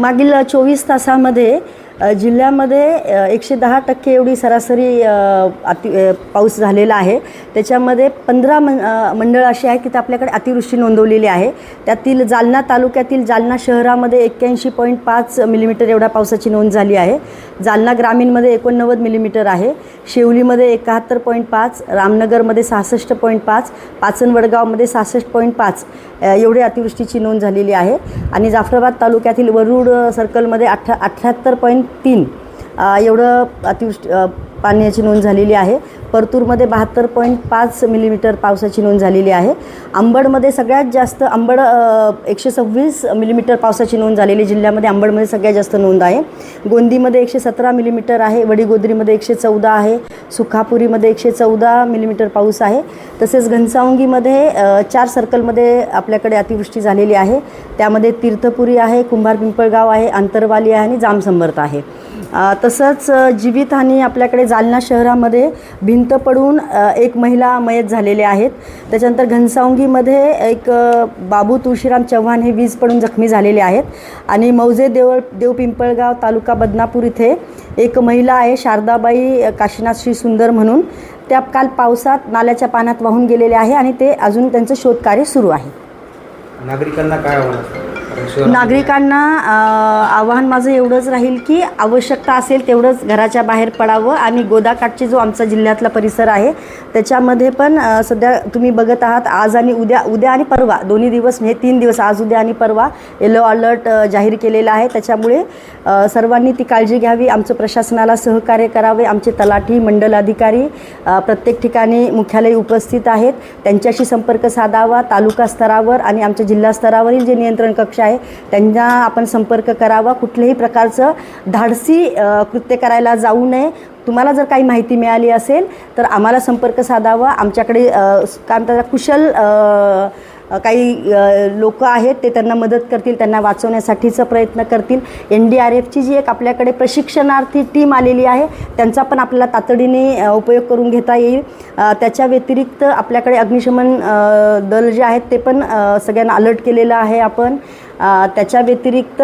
मागील चोवीस तासामध्ये जिल्ह्यामध्ये एकशे दहा टक्के एवढी सरासरी अति पाऊस झालेला आहे. त्याच्यामध्ये पंधरा मं मंडळ अशी आहे की ते आपल्याकडे अतिवृष्टी नोंदवलेली आहे. त्यातील जालना तालुक्यातील जालना शहरामध्ये एक्क्याऐंशी पॉईंट पाच मिलीमीटर एवढ्या पावसाची नोंद झाली आहे. जालना ग्रामीणमध्ये एकोणनव्वद मिलीमीटर आहे. शेवलीमध्ये एकाहत्तर पॉईंट पाच रामनगरमध्ये सहासष्ट पॉईंट पाच पाचन वडगावमध्ये सहासष्ट पॉईंट पाच एवढी अतिवृष्टीची नोंद झालेली आहे. आणि जाफराबाद तालुक्यातील वरुड सर्कलमध्ये अठ्ठा अठ्ठ्याहत्तर पॉईंट तीन एवढं अतिवृष्टी पाण्याची नोंद झालेली आहे. परतूरमध्ये बहात्तर पॉईंट पाच मिलीमीटर पावसाची नोंद झालेली आहे. अंबडमध्ये सगळ्यात जास्त अंबड एकशे सव्वीस मिलीमीटर पावसाची नोंद झालेली जिल्ह्यामध्ये अंबडमध्ये सगळ्यात जास्त नोंद आहे. गोंदीमध्ये एकशे सतरा मिलीमीटर आहे. वडीगोद्रीमध्ये एकशे चौदा आहे. सुखापुरीमध्ये एकशे चौदा मिलीमीटर पाऊस आहे. तसेच घनसावंगीमध्ये चार सर्कलमध्ये आपल्याकडे अतिवृष्टी झालेली आहे. त्यामध्ये तीर्थपुरी आहे कुंभार पिंपळगाव आहे आंतरवाली आहे आणि जामसंबर्त आहे. तसंच जीवितहानी आपल्याकडे जालना शहरामध्ये भिंत पडून एक महिला मयत झालेले आहेत. त्याच्यानंतर घनसावंगीमध्ये एक बाबू तुळशीराम चव्हाण हे वीज पडून जखमी झालेले आहेत. आणि मौजे देवळ देवपिंपळगाव तालुका बदनापूर इथे एक महिला आहे शारदाबाई काशीनाथ श्री सुंदर म्हणून. त्या काल पावसात नाल्याच्या पाण्यात वाहून गेलेले आहे आणि ते अजून त्यांचं शोधकार्य सुरू आहे. नागरिकांना काय नागरिकांना आवाहन आव्हान माझं एवढंच राहील की आवश्यकता असेल तेवढंच घराच्या बाहेर पडावं. आणि गोदाकाठची जो आमचा जिल्ह्यातला परिसर आहे त्याच्यामध्ये पण सध्या तुम्ही बघत आहात आज आणि उद्या उद्या आणि परवा दोन्ही दिवस हे तीन दिवस आज उद्या आणि परवा येलो अलर्ट जाहीर केलेला आहे. त्याच्यामुळे सर्वांनी ती काळजी घ्यावी आमचं प्रशासनाला सहकार्य करावे आमचे तलाठी मंडल अधिकारी प्रत्येक ठिकाणी मुख्यालय उपस्थित आहेत. त्यांच्याशी संपर्क साधावा तालुका स्तरावर आणि आमच्या जिल्हा स्तरावरील जे नियंत्रण कक्ष आहे. त्यांना आपण संपर्क करावा. कुठल्याही प्रकारचं धाडसी कृत्य करायला जाऊ नये. तुम्हाला जर काही माहिती मिळाली असेल तर आम्हाला संपर्क साधावा. आमच्याकडे कारण काय कुशल काही लोक आहेत ते त्यांना मदत करतील त्यांना वाचवण्यासाठीचा प्रयत्न करतील. एन डी आर एफची जी एक आपल्याकडे प्रशिक्षणार्थी टीम आलेली आहे त्यांचा पण आपल्याला तातडीने उपयोग करून घेता येईल. त्याच्या व्यतिरिक्त आपल्याकडे अग्निशमन दल जे आहेत ते पण सगळ्यांना अलर्ट केलेलं आहे आपण. त्याच्या व्यतिरिक्त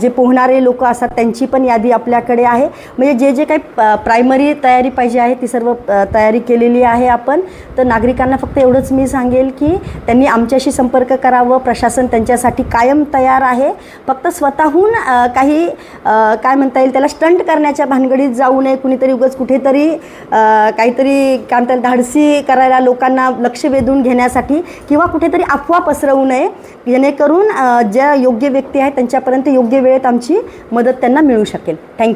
जे पोहणारे लोक असतात त्यांची पण यादी आपल्याकडे आहे. म्हणजे जे जे काही प्रायमरी तयारी पाहिजे आहे ती सर्व तयारी केलेली आहे आपण. तर नागरिकांना फक्त एवढंच मी सांगेल की त्यांनी आमच्याशी संपर्क करावं. प्रशासन त्यांच्यासाठी कायम तयार आहे. फक्त स्वतःहून काही काय म्हणता येईल त्याला स्टंट करण्याच्या भानगडीत जाऊ नये. कुणीतरी उगाच कुठेतरी काहीतरी काय म्हणता येईल धाडसी करायला लोकांना लक्ष वेधून घेण्यासाठी किंवा कुठेतरी अफवा पसरवू नये. जेणेकरून ज्या योग्य व्यक्ती आहेत त्यांच्यापर्यंत योग्य वेळेत आमची मदत त्यांना मिळू शकेल. थँक्यू